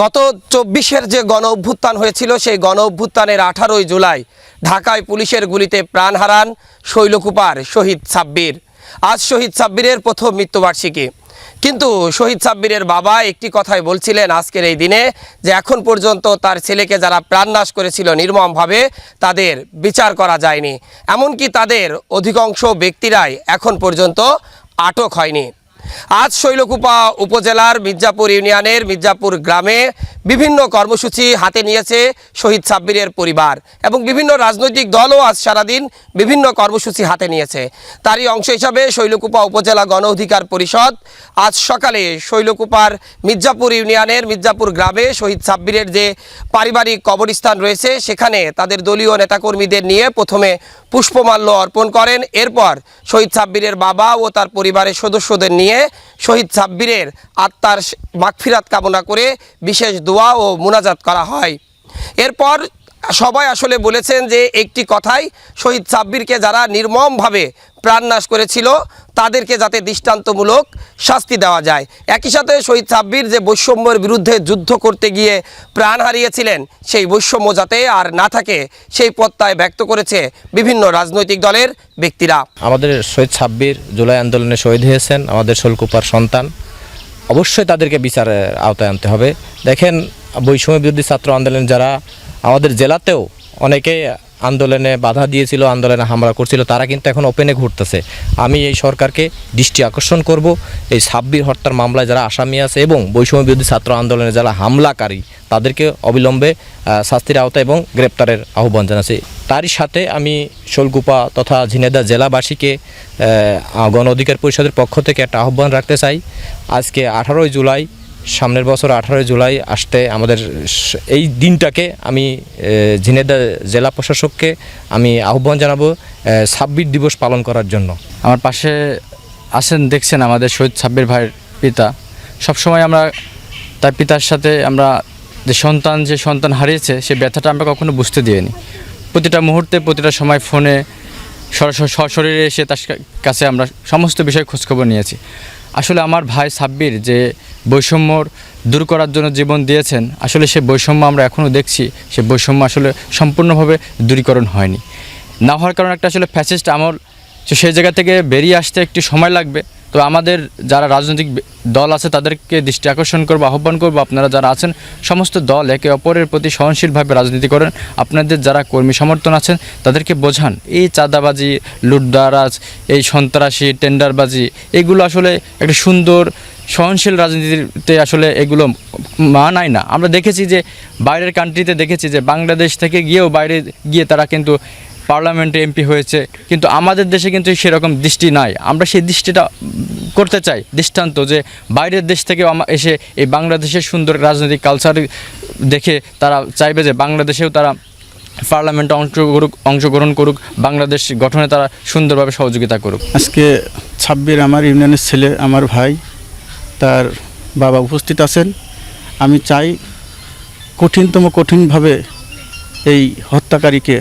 গত চব্বিশের যে গণ অভ্যুত্থান হয়েছিল, সেই গণ অভ্যুত্থানের আঠারোই জুলাই ঢাকায় পুলিশের গুলিতে প্রাণ হারান শৈলকুপার শহীদ সাব্বির। আজ শহীদ সাব্বিরের প্রথম মৃত্যুবার্ষিকী। কিন্তু শহীদ সাব্বিরের বাবা একটি কথাই বলছিলেন আজকের এই দিনে, যে এখন পর্যন্ত তার ছেলেকে যারা প্রাণনাশ করেছিল নির্মমভাবে, তাদের বিচার করা যায়নি। এমনকি তাদের অধিকাংশ ব্যক্তিরাই এখন পর্যন্ত আটক হয়নি। আজ শৈলকুপা উপজেলার মির্জাপুর ইউনিয়নের মির্জাপুর গ্রামে বিভিন্ন কর্মসূচি হাতে নিয়েছে শহীদ সাব্বিরের পরিবার এবং বিভিন্ন রাজনৈতিক দলও আজ সারাদিন বিভিন্ন কর্মসূচি হাতে নিয়েছে। তারই অংশ হিসাবে শৈলকুপা উপজেলা গণ অধিকার পরিষদ আজ সকালে শৈলকুপার মির্জাপুর ইউনিয়নের মির্জাপুর গ্রামে শহীদ সাব্বিরের যে পারিবারিক কবরস্থান রয়েছে, সেখানে তাদের দলীয় নেতাকর্মীদের নিয়ে প্রথমে পুষ্পমাল্য অর্পণ করেন। এরপর শহীদ সাব্বিরের বাবা ও তার পরিবারের সদস্যদের নিয়ে শহীদ সাব্বিরের আত্মার মাগফিরাত কামনা করে বিশেষ দোয়া ও মোনাজাত করা হয়। এরপর সবাই আসলে বলেছেন যে একটি কথাই শহীদ সাব্বিরকে যারা নির্মমভাবে প্রাণনাশ করেছিল, তাদেরকে যাতে দৃষ্টান্তমূলক শাস্তি দেওয়া যায়। একই সাথে শহীদ সাব্বির যে বৈষম্যের বিরুদ্ধে যুদ্ধ করতে গিয়ে প্রাণ হারিয়েছিলেন, সেই বৈষম্য যাতে আর না থাকে, সেই প্রত্যয় ব্যক্ত করেছে বিভিন্ন রাজনৈতিক দলের ব্যক্তিরা। আমাদের শহীদ সাব্বির জুলাই আন্দোলনে শহীদ হয়েছেন, আমাদের শোলকুপার সন্তান। অবশ্যই তাদেরকে বিচারের আওতায় আনতে হবে। দেখেন বৈষম্য বিরোধী ছাত্র আন্দোলন যারা আমাদের জেলাতেও অনেকে আন্দোলনে বাধা দিয়েছিল, আন্দোলনে হামলা করছিল, তারা কিন্তু এখন ওপেনে ঘুরতেছে। আমি এই সরকারকে দৃষ্টি আকর্ষণ করব। এই সাব্বির হত্যার মামলায় যারা আসামি আছে এবং বৈষম্য বিরোধী ছাত্র আন্দোলনে যারা হামলাকারী, তাদেরকে অবিলম্বে শাস্তির আওতায় এবং গ্রেপ্তারের আহ্বান জানাচ্ছি। তারই সাথে আমি শোলকুপা তথা ঝিনেদা জেলাবাসীকে গণ অধিকার পরিষদের পক্ষ থেকে একটা আহ্বান রাখতে চাই। আজকে আঠারোই জুলাই সামনের বছর আঠারোই জুলাই আসতে আমাদের এই দিনটাকে আমি ঝিনেদা জেলা প্রশাসককে আমি আহ্বান জানাব ছাব্বিশ দিবস পালন করার জন্য। আমার পাশে আছেন, দেখছেন আমাদের শহীদ সাব্বির ভাইয়ের পিতা। সবসময় আমরা তার পিতার সাথে আমরা যে সন্তান যে সন্তান হারিয়েছে, সে ব্যথাটা আমরা কখনো বুঝতে দিইনি। প্রতিটা মুহূর্তে, প্রতিটা সময় ফোনে সশরীরে এসে তার কাছে আমরা সমস্ত বিষয়ে খোঁজখবর নিয়েছি। আসলে আমার ভাই সাব্বির যে বৈষম্য দূর করার জন্য জীবন দিয়েছেন, আসলে সে বৈষম্য আমরা এখনও দেখছি। সে বৈষম্য আসলে সম্পূর্ণভাবে দূরীকরণ হয়নি। না হওয়ার কারণে একটা আসলে ফ্যাসিস্ট আমল সেই জায়গা থেকে বেরিয়ে আসতে একটু সময় লাগবে। তো আমাদের যারা রাজনৈতিক দল আছে, তাদেরকে দৃষ্টি আকর্ষণ করব, আহ্বান করব, আপনারা যারা আছেন, সমস্ত দল একে অপরের প্রতি সহনশীলভাবে রাজনীতি করেন। আপনাদের যারা কর্মী সমর্থন আছেন, তাদেরকে বোঝান। এই চাঁদাবাজি, লুটদারাজ, এই সন্ত্রাসী, টেন্ডারবাজি, এগুলো আসলে একটা সুন্দর, সহনশীল রাজনীতিতে আসলে এগুলো মানায় না। আমরা দেখেছি যে বাইরের কান্ট্রিতে দেখেছি যে বাংলাদেশ থেকে গিয়েও বাইরে গিয়ে তারা কিন্তু পার্লামেন্টে এমপি হয়েছে, কিন্তু আমাদের দেশে কিন্তু সেরকম দৃষ্টি নাই। আমরা সেই দৃষ্টিটা করতে চাই, দৃষ্টান্ত যে বাইরের দেশ থেকে এসে এই বাংলাদেশের সুন্দর রাজনৈতিক কালচার দেখে তারা চাইবে যে বাংলাদেশেও তারা পার্লামেন্টে অংশগ্রহণ অংশগ্রহণ করুক, বাংলাদেশ গঠনে তারা সুন্দরভাবে সহযোগিতা করুক। আজকে ছাব্বির আমার ইউনিয়নের ছেলে, আমার ভাই, তার বাবা উপস্থিত আছেন। আমি চাই কঠিনতম কঠিনভাবে এই হত্যাকারীকে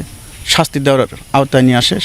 শাস্তি দেওয়ার আওতায় নিয়ে আসে।